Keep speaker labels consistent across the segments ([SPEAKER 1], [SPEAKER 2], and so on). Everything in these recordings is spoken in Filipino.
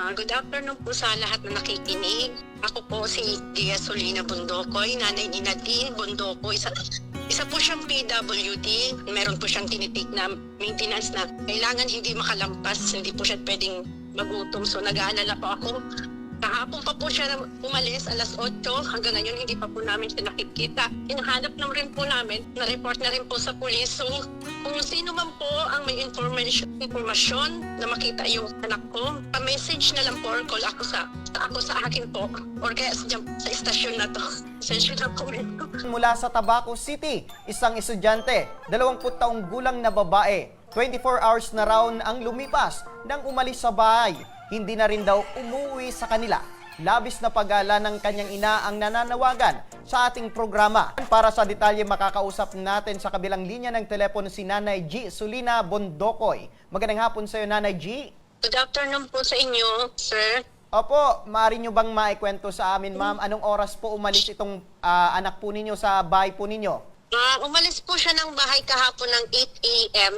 [SPEAKER 1] Ah, good afternoon po sa lahat na nakikinig. Ako po si Gia Solina Bundokoy, nanay ni Nadine Bundokoy. Isa, isa po siyang PWD. Meron po siyang tinitik na maintenance na kailangan hindi makalampas, hindi po siya pwedeng magutom. So nag-aalala po ako. Kahapon pa po siya umalis, alas 8. Hanggang ngayon, hindi pa po namin siya nakikita. Hinahanap na rin po namin, na-report na rin po sa pulis. So, kung sino man po ang may information, informasyon na makita yung anak ko, pa-message na lang po or call ako sa, ako sa akin po. Or kaya sa, sa istasyon na to. Sensyon na po ito.
[SPEAKER 2] Mula sa Tabaco City, isang estudyante, 20 taong gulang na babae, 24 hours na raw ang lumipas nang umalis sa bahay. Hindi na rin daw umuwi sa kanila. Labis na pagala ng kanyang ina ang nananawagan sa ating programa. Para sa detalye makakausap natin sa kabilang linya ng telepono si Nanay G. Sulina Bondokoy. Magandang hapon sa iyo, Nanay G.
[SPEAKER 1] Good afternoon po sa inyo, sir.
[SPEAKER 2] Opo, maaari nyo bang maikwento sa amin, ma'am, anong oras po umalis itong ah, anak po ninyo sa bahay po ninyo?
[SPEAKER 1] Ah, umalis po siya ng bahay kahapon ng 8 a.m.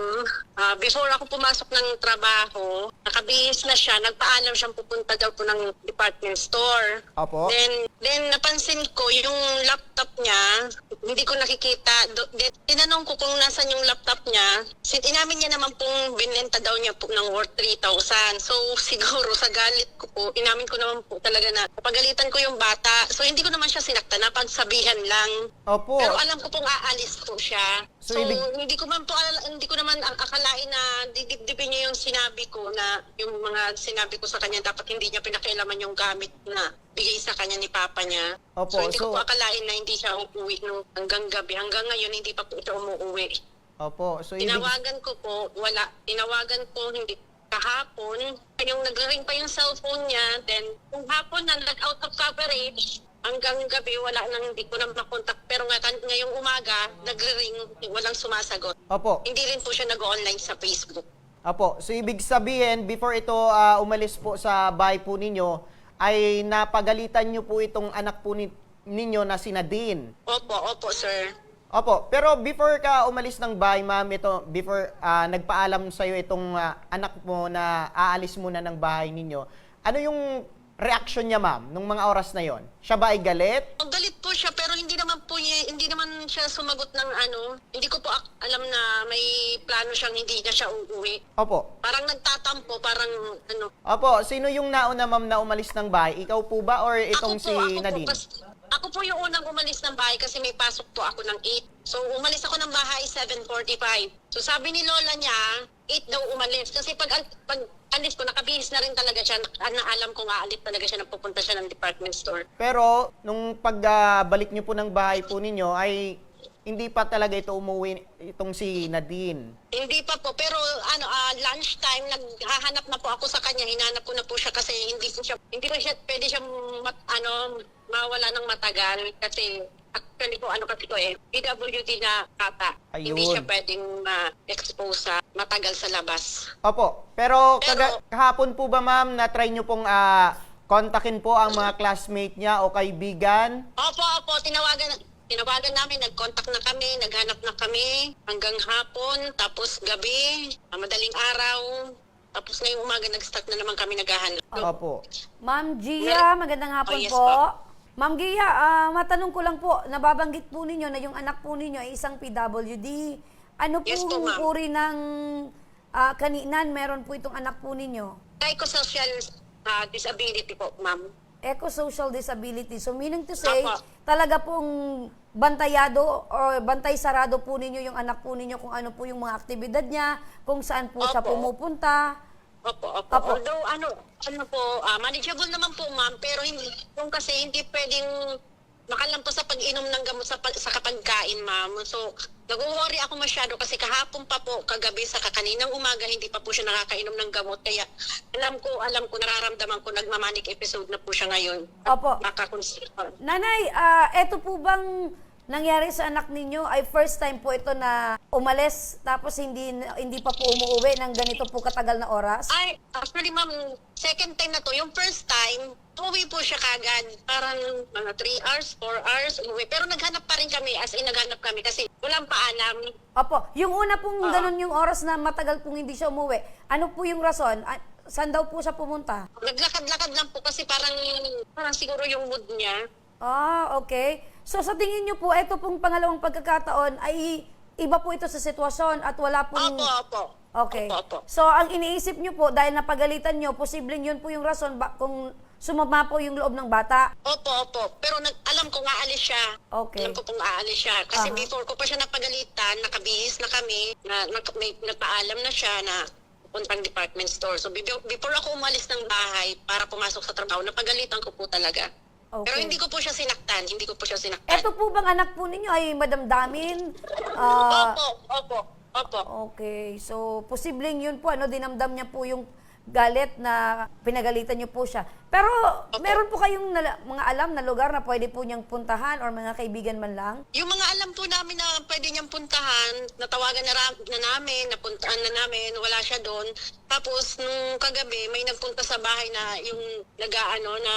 [SPEAKER 1] Ah, before ako pumasok ng trabaho, nakabihis na siya. Nagpaalam siyang pupunta daw po ng department store.
[SPEAKER 2] Opo.
[SPEAKER 1] Then, then napansin ko yung laptop niya, hindi ko nakikita. Do, then, tinanong ko kung nasan yung laptop niya. Sin inamin niya naman pong binenta daw niya po ng worth 3,000. So, siguro sa galit ko po, inamin ko naman po talaga na pagalitan ko yung bata. So, hindi ko naman siya sinaktan, napagsabihan lang.
[SPEAKER 2] Opo.
[SPEAKER 1] Pero alam ko pong aalis po siya.
[SPEAKER 2] So,
[SPEAKER 1] So,
[SPEAKER 2] ibig-
[SPEAKER 1] hindi ko man po alala- hindi ko naman ak- akalain na didibdibin niya yung sinabi ko na yung mga sinabi ko sa kanya dapat hindi niya pinakialaman yung gamit na bigay sa kanya ni papa niya.
[SPEAKER 2] Opo,
[SPEAKER 1] so hindi ko
[SPEAKER 2] so-
[SPEAKER 1] po akalain na hindi siya uuwi nung hanggang gabi. Hanggang ngayon hindi pa po siya umuwi.
[SPEAKER 2] Opo. So, ibig,
[SPEAKER 1] Tinawagan ko po, wala. Tinawagan ko hindi kahapon. Yung nag-ring pa yung cellphone niya. Then, kung hapon na nag-out of coverage, hanggang gabi wala nang hindi ko na makontak. Pero nga, ngayong umaga, nag-ring, walang sumasagot.
[SPEAKER 2] opo.
[SPEAKER 1] Hindi rin po siya nag-online sa Facebook.
[SPEAKER 2] Opo. So, ibig sabihin, before ito ah, umalis po sa bahay po ninyo, ay napagalitan nyo po itong anak po ni- ninyo na si Nadine.
[SPEAKER 1] Opo, opo, sir.
[SPEAKER 2] Opo, pero before ka umalis ng bahay, ma'am, ito, before ah, nagpaalam sa'yo itong ah, anak mo na aalis muna ng bahay ninyo, ano yung reaction niya, ma'am, nung mga oras na yon? Siya ba ay galit?
[SPEAKER 1] Ang galit po siya pero hindi naman po niya, hindi naman siya sumagot ng ano. Hindi ko po ak- alam na may plano siyang hindi na siya uuwi.
[SPEAKER 2] Opo.
[SPEAKER 1] Parang nagtatampo, parang ano.
[SPEAKER 2] Opo, sino yung nauna, ma'am, na umalis ng bahay? Ikaw po ba or itong si Nadine?
[SPEAKER 1] Po, kas- ako po yung unang umalis ng bahay kasi may pasok po ako ng 8. So umalis ako ng bahay 7.45. So sabi ni Lola niya, 8 daw umalis. Kasi pag, pag alis ko, nakabihis na rin talaga siya. Na, alam ko nga alit talaga siya na pupunta siya ng department store.
[SPEAKER 2] Pero nung pagbalik niyo po ng bahay po ninyo ay hindi pa talaga ito umuwi itong si Nadine.
[SPEAKER 1] Hindi pa po, pero ano, ah, lunchtime, naghahanap na po ako sa kanya. Hinanap ko na po siya kasi hindi po siya, hindi po siya, pwede siya, mat, ano, mawala ng matagal. Kasi, actually po, ano kasi ko eh, PWD na kata. Hindi
[SPEAKER 2] Ayun.
[SPEAKER 1] siya pwedeng ma-expose sa matagal sa labas.
[SPEAKER 2] Opo, pero,
[SPEAKER 1] Pero-
[SPEAKER 2] kaga- kahapon po ba ma'am na try niyo pong ah, kontakin po ang mga classmate niya o kaibigan?
[SPEAKER 1] Opo, opo, tinawagan, tinawagan namin, nag-contact na kami, naghanap na kami hanggang hapon, tapos gabi, ah, madaling araw, tapos ngayong umaga nag-start na naman kami naghahanap.
[SPEAKER 2] Opo.
[SPEAKER 3] Ma'am Gia, magandang hapon
[SPEAKER 1] Oh, yes
[SPEAKER 3] po.
[SPEAKER 1] po.
[SPEAKER 3] Ma'am Gia, ah, matanong ko lang po, nababanggit po ninyo na yung anak po ninyo ay isang PWD. Ano po
[SPEAKER 1] Yes po,
[SPEAKER 3] uri ng ah, kaninan meron po itong anak po ninyo?
[SPEAKER 1] Psychosocial ah, disability po, ma'am.
[SPEAKER 3] Eco-social disability. So meaning to say,
[SPEAKER 1] Opo.
[SPEAKER 3] talaga pong bantayado or bantay sarado po ninyo yung anak po ninyo kung ano po yung mga aktibidad niya, kung saan po siya
[SPEAKER 1] Opo.
[SPEAKER 3] pumupunta.
[SPEAKER 1] Opo, opo.
[SPEAKER 3] Opo.
[SPEAKER 1] Although, ano, ano po, ah, manageable naman po, ma'am, pero hindi, yung kasi hindi pwedeng makalampas sa pag-inom ng gamot sa, sa kapagkain, ma'am. So, nag-worry ako masyado kasi kahapon pa po, kagabi sa kakaninang umaga, hindi pa po siya nakakainom ng gamot. Kaya, alam ko, alam ko, nararamdaman ko, nagmamanic episode na po siya ngayon.
[SPEAKER 3] Opo.
[SPEAKER 1] Makakonsider.
[SPEAKER 3] Nanay, ah, eto po bang nangyari sa anak ninyo ay first time po ito na umalis tapos hindi hindi pa po umuwi ng ganito po katagal na oras?
[SPEAKER 1] Ay, actually, ma'am, second time na to. Yung first time, umuwi po siya kagad. Parang mga 3 hours, 4 hours, umuwi. Pero naghanap pa rin kami, as in naghanap kami kasi walang paalam.
[SPEAKER 3] Opo, yung una pong
[SPEAKER 1] Oo.
[SPEAKER 3] ganun yung oras na matagal pong hindi siya umuwi, ano po yung rason? Ah, Saan daw po siya pumunta?
[SPEAKER 1] Naglakad-lakad lang po kasi parang, parang siguro yung mood niya.
[SPEAKER 3] Ah, okay. So sa tingin niyo po, ito pong pangalawang pagkakataon ay iba po ito sa sitwasyon at wala pong...
[SPEAKER 1] Opo, opo.
[SPEAKER 3] Okay.
[SPEAKER 1] Opo, opo.
[SPEAKER 3] So ang iniisip niyo po, dahil napagalitan niyo, posibleng yun po yung rason ba, kung sumama po yung loob ng bata.
[SPEAKER 1] Opo, opo. Pero nag, alam ko nga alis siya.
[SPEAKER 3] Okay.
[SPEAKER 1] Alam ko pong aalis siya. Kasi
[SPEAKER 3] Aha.
[SPEAKER 1] before ko pa siya napagalitan, nakabihis na kami, na, na may, nagpaalam na siya na puntang department store. So before ako umalis ng bahay para pumasok sa trabaho, napagalitan ko po talaga.
[SPEAKER 3] Okay.
[SPEAKER 1] Pero hindi ko po siya sinaktan. Hindi ko po siya sinaktan.
[SPEAKER 3] Ito po bang anak po ninyo ay madamdamin? Ah,
[SPEAKER 1] Opo, opo, opo.
[SPEAKER 3] okay. So, posibleng yun po, ano, dinamdam niya po yung galit na pinagalitan niyo po siya. Pero, meron po kayong nala- mga alam na lugar na pwede po niyang puntahan or mga kaibigan man lang?
[SPEAKER 1] Yung mga alam po namin na pwede niyang puntahan, natawagan na, ra- na namin, napuntaan na namin, wala siya doon. Tapos nung kagabi, may nagpunta sa bahay na yung nag-ano na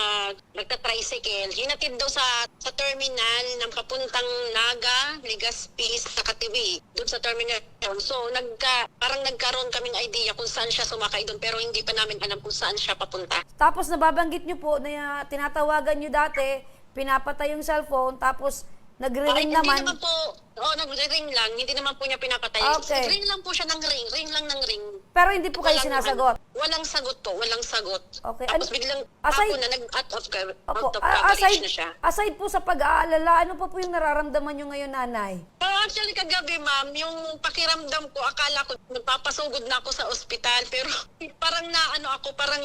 [SPEAKER 1] nagta-tricycle. Hinatid daw sa sa terminal ng papuntang Naga, Legazpi, sa Katiwi, doon sa terminal. So nagka parang nagkaroon kaming idea kung saan siya sumakay doon pero hindi pa namin alam kung saan siya papunta.
[SPEAKER 3] Tapos nababanggit niyo po na tinatawagan niyo dati, pinapatay yung cellphone, tapos
[SPEAKER 1] Ay,
[SPEAKER 3] nagre-ring
[SPEAKER 1] hindi
[SPEAKER 3] naman.
[SPEAKER 1] naman po, oh, nag-ring lang, hindi naman po niya pinapatay.
[SPEAKER 3] Okay.
[SPEAKER 1] Ring lang po siya ng ring, ring lang ng ring.
[SPEAKER 3] Pero hindi po kayo
[SPEAKER 1] Walang
[SPEAKER 3] sinasagot.
[SPEAKER 1] ano, walang sagot po, walang sagot.
[SPEAKER 3] Okay,
[SPEAKER 1] Tapos biglang
[SPEAKER 3] aside-
[SPEAKER 1] ako na nag-out of,
[SPEAKER 3] Opo,
[SPEAKER 1] out of coverage
[SPEAKER 3] aside,
[SPEAKER 1] na siya.
[SPEAKER 3] aside po sa pag-aalala, ano pa po yung nararamdaman niyo ngayon, nanay?
[SPEAKER 1] So actually kagabi ma'am, yung pakiramdam ko, akala ko nagpapasugod na ako sa ospital. Pero parang na ano ako, parang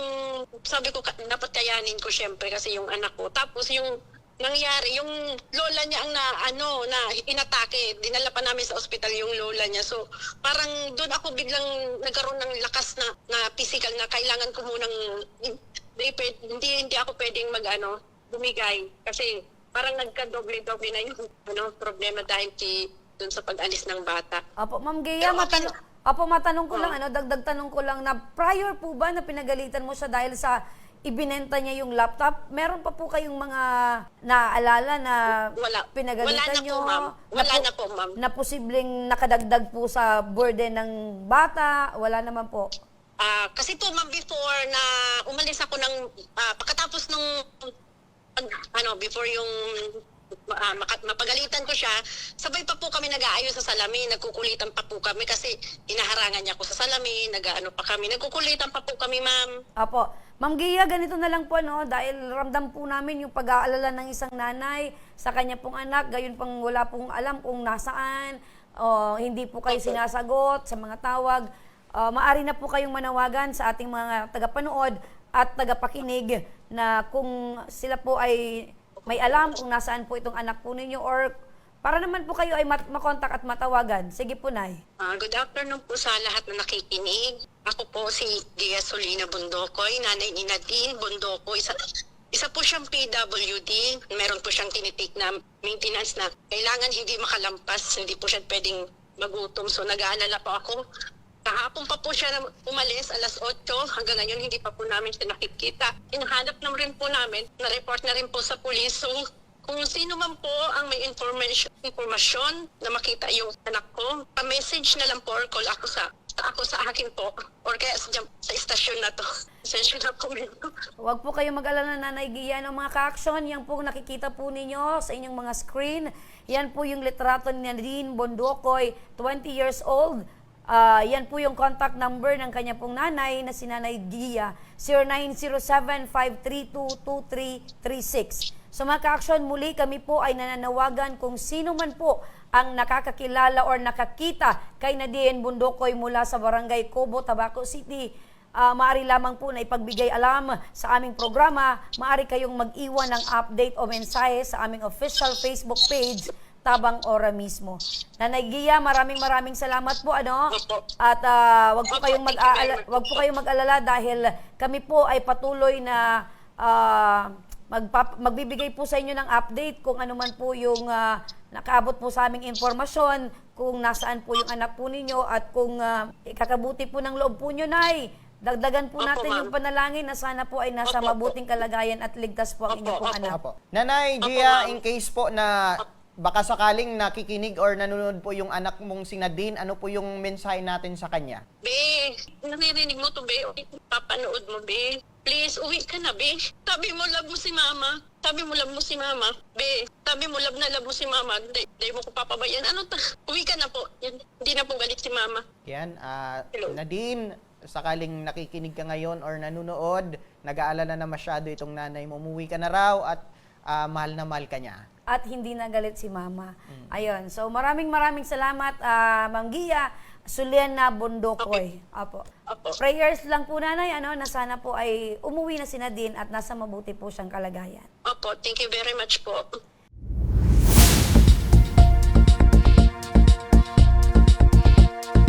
[SPEAKER 1] sabi ko dapat kayanin ko syempre kasi yung anak ko. Tapos yung nangyari, yung lola niya ang na ano na inatake. Dinala pa namin sa ospital yung lola niya. So parang doon ako biglang nagkaroon ng lakas na na physical na kailangan ko munang hindi, hindi, hindi ako pwedeng mag ano, bumigay kasi parang nagka-doble-doble na yung ano, problema dahil kay doon sa pag-alis ng bata.
[SPEAKER 3] Apo, Ma'am
[SPEAKER 1] okay
[SPEAKER 3] matanong. Apo, matanong ko
[SPEAKER 1] Oh.
[SPEAKER 3] lang, ano, dagdag tanong ko lang na prior po ba na pinagalitan mo siya dahil sa ibinenta niya yung laptop? Meron pa po kayong mga naaalala na
[SPEAKER 1] Wala.
[SPEAKER 3] pinagalitan
[SPEAKER 1] Wala na po, ma'am. Wala na po, ma'am.
[SPEAKER 3] Na posibleng nakadagdag po sa burden ng bata? Wala naman po.
[SPEAKER 1] Ah, kasi po ma'am before na umalis ako ng ah, pagkatapos nung pag- ano before yung maka- mapagalitan ko siya, sabay pa po kami nag-aayos sa salamin, nagkukulitan pa po kami kasi hinaharangan niya ako sa salamin, nag-ano pa kami, nagkukulitan pa po kami ma'am.
[SPEAKER 3] Apo. Ma'am Gia, ganito na lang po, no? Dahil ramdam po namin yung pag-aalala ng isang nanay sa kanya pong anak, gayon pang wala pong alam kung nasaan, o hindi po kayo sinasagot sa mga tawag. Uh, maari na po kayong manawagan sa ating mga tagapanood at tagapakinig na kung sila po ay may alam kung nasaan po itong anak po ninyo or para naman po kayo ay mat- makontak at matawagan. Sige po, Nay.
[SPEAKER 1] Ah, good afternoon po sa lahat na nakikinig. Ako po si Gia Solina Bundokoy, nanay ni Nadine Bundokoy. Isa, isa po siyang PWD. Meron po siyang tinitik na maintenance na kailangan hindi makalampas, hindi po siya pwedeng magutom. So nag-aalala po ako. Kahapon pa po siya umalis, alas 8. Hanggang ngayon, hindi pa po namin siya nakikita. Hinahanap na rin po namin, na-report na rin po sa pulis. So, kung sino man po ang may information, informasyon na makita yung anak ko, pa-message na lang po or call ako sa ako sa akin po or kaya sa, sa istasyon na to. Sensyon na po medyo.
[SPEAKER 3] Huwag po kayong mag-alala Nanay Gia ng mga ka-action. Yan po nakikita po ninyo sa inyong mga screen. Yan po yung litrato ni Nadine Bondokoy, 20 years old. Ah, yan po yung contact number ng kanya pong nanay na si Nanay Gia, 0907-532-2336. So mga ka-action, muli kami po ay nananawagan kung sino man po ang nakakakilala or nakakita kay Nadine Bundokoy mula sa Barangay Cobo, Tabaco City. Ah, maaari lamang po na ipagbigay alam sa aming programa, maaari kayong mag-iwan ng update o mensahe sa aming official Facebook page, Tabang Ora mismo. Nanay Gia, maraming maraming salamat po ano. At ah, wag po kayong
[SPEAKER 1] thank you very
[SPEAKER 3] mag-aala,
[SPEAKER 1] much.
[SPEAKER 3] wag po kayong mag-alala dahil kami po ay patuloy na ah, magpap- magbibigay po sa inyo ng update kung ano man po yung ah, nakaabot po sa aming informasyon, kung nasaan po yung anak po ninyo at kung ah, ikakabuti po ng loob po nyo, Nay. Dagdagan po
[SPEAKER 1] Opo,
[SPEAKER 3] natin
[SPEAKER 1] ma'am.
[SPEAKER 3] yung panalangin na sana po ay nasa
[SPEAKER 1] Opo,
[SPEAKER 3] mabuting kalagayan at ligtas po ang
[SPEAKER 1] Opo,
[SPEAKER 3] inyong pong anak.
[SPEAKER 2] Apo. Nanay Gia, in case po na baka sakaling nakikinig or nanonood po yung anak mong si Nadine, ano po yung mensahe natin sa kanya?
[SPEAKER 1] Be, naririnig mo to, Be. Papanood mo, Be. Please, uwi ka na, Be. Sabi mo, love mo si Mama. Sabi mo, love mo si Mama. Be, sabi mo, love na love mo si Mama. Hindi, hindi mo ko papabayan. Ano ta? Uwi ka na po. Yan, Hindi na po galit si Mama.
[SPEAKER 2] Yan, ah,
[SPEAKER 1] Hello.
[SPEAKER 2] Nadine, sakaling nakikinig ka ngayon or nanonood, nag-aalala na masyado itong nanay mo, umuwi ka na raw at ah, mahal na mahal ka niya.
[SPEAKER 3] At hindi nagalit si mama. Ayun. So maraming maraming salamat, ah, Ma'am Gia. Suliana Bondokoy. Apo.
[SPEAKER 1] Apo.
[SPEAKER 3] Prayers lang po nanay, ano, na sana po ay umuwi na si Nadine at nasa mabuti po siyang kalagayan.
[SPEAKER 1] Opo, thank you very much po.